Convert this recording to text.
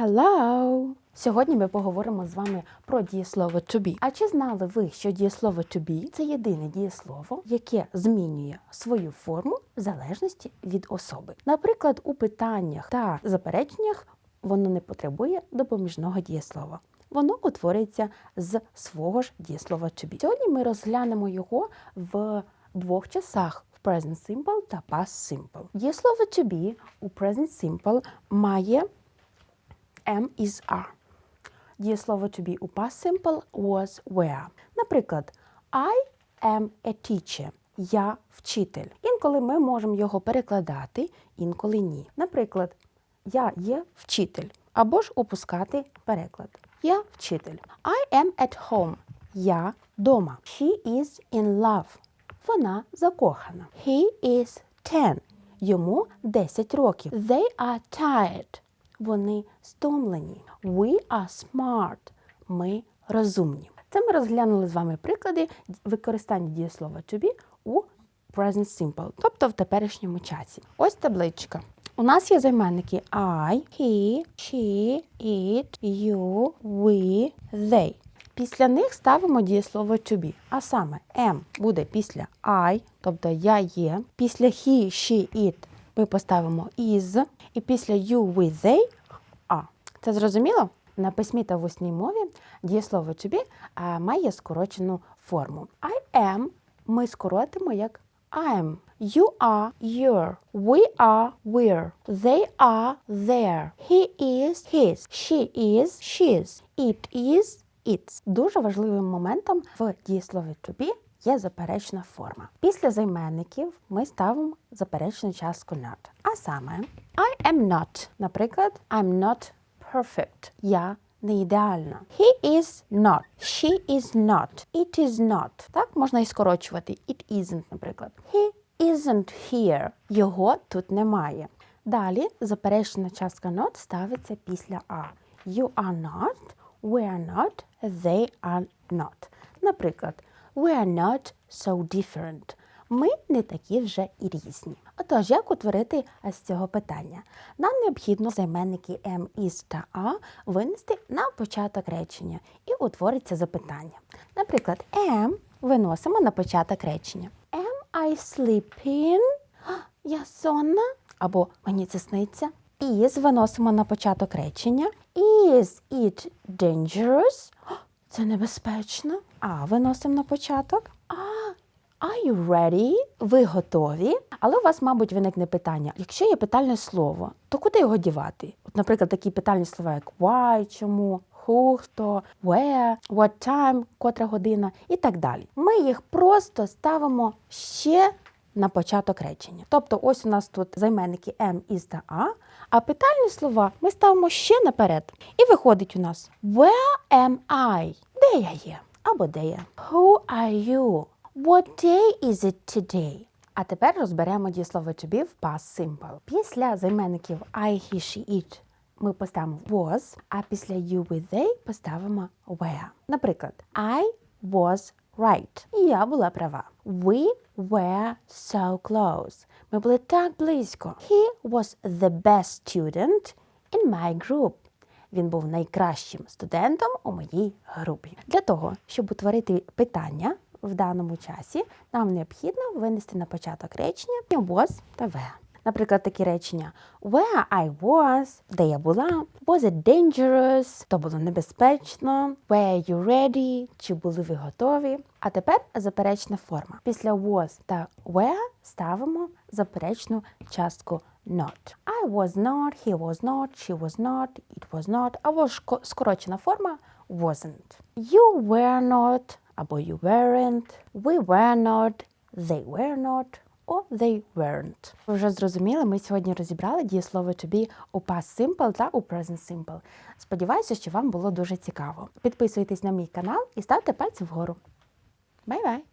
Hello! Сьогодні ми поговоримо з вами про дієслово to be. А чи знали ви, що дієслово to be – це єдине дієслово, яке змінює свою форму в залежності від особи? Наприклад, у питаннях та запереченнях воно не потребує допоміжного дієслова. Воно утворюється з свого ж дієслова to be. Сьогодні ми розглянемо його в двох часах. Present simple та past simple. Дієслово to be у present simple має am is are. Дієслово to be у past simple was were. Наприклад, I am a teacher. Я вчитель. Інколи ми можемо його перекладати, інколи ні. Наприклад, я є вчитель. Або ж опускати переклад. Я вчитель. I am at home. Я дома. She is in love. Вона закохана. He is 10. Йому 10 років. They are tired. Вони стомлені. We are smart. Ми розумні. Це ми розглянули з вами приклади використання дієслова to be у present simple, тобто в теперішньому часі. Ось табличка. У нас є займенники I, he, she, it, you, we, they. Після них ставимо дієслово to be. А саме am буде після I, тобто я є. Після he, she, it ми поставимо is. І після you, we, they а. Це зрозуміло? На письмі та в усній мові дієслово to be має скорочену форму. I am ми скоротимо як I'm. You are your. We are we're. They are their. He is his. She is she's. It is its. Дуже важливим моментом в дієслові to be є заперечна форма. Після займенників ми ставимо заперечну частку not. А саме I am not. Наприклад, I'm not perfect. Я не ідеальна. He is not. She is not. It is not. Так можна і скорочувати. It isn't, наприклад. He isn't here. Його тут немає. Далі заперечна частка not ставиться після a. You are not, we are not, they are not. Наприклад, we are not so different. Ми не такі вже і різні. Отож, як утворити з цього питання? Нам необхідно займенники am, is та a винести на початок речення і утвориться запитання. Наприклад, am виносимо на початок речення. Am I sleeping? Я сонна. Або мені це сниться. Is виносимо на початок речення. Is it dangerous? Це небезпечно. А виносимо на початок. А Are you ready? Ви готові? Але у вас, мабуть, виникне питання: якщо є питальне слово, то куди його дівати? От, наприклад, такі питальні слова, як why, чому, who, хто, where, what time, котра година і так далі. Ми їх просто ставимо ще на початок речення. Тобто, ось у нас тут займенники am, is та a, а питальні слова ми ставимо ще наперед. І виходить у нас Where am I? Де я є? Або де я? Who are you? What day is it today? А тепер розберемо дієслово to be в past simple. Після займенників I, he, she, it ми поставимо was, а після you, with, they поставимо were. Наприклад, I was right. І я була права. We were so close. Ми були так близько. He was the best student in my group. Він був найкращим студентом у моїй групі. Для того, щоб утворити питання в даному часі, нам необхідно винести на початок речення was та were. Наприклад, такі речення Where I was, де я була, was it dangerous, то було небезпечно, were you ready, чи були ви готові. А тепер заперечна форма. Після was та were ставимо заперечну частку not. I was not, he was not, she was not, it was not, або ж скорочена форма wasn't. You were not, або you weren't, we were not, they were not, або they weren't. Ви вже зрозуміли, ми сьогодні розібрали дієслово to be у past simple та у present simple. Сподіваюся, що вам було дуже цікаво. Підписуйтесь на мій канал і ставте пальці вгору. Бай-бай!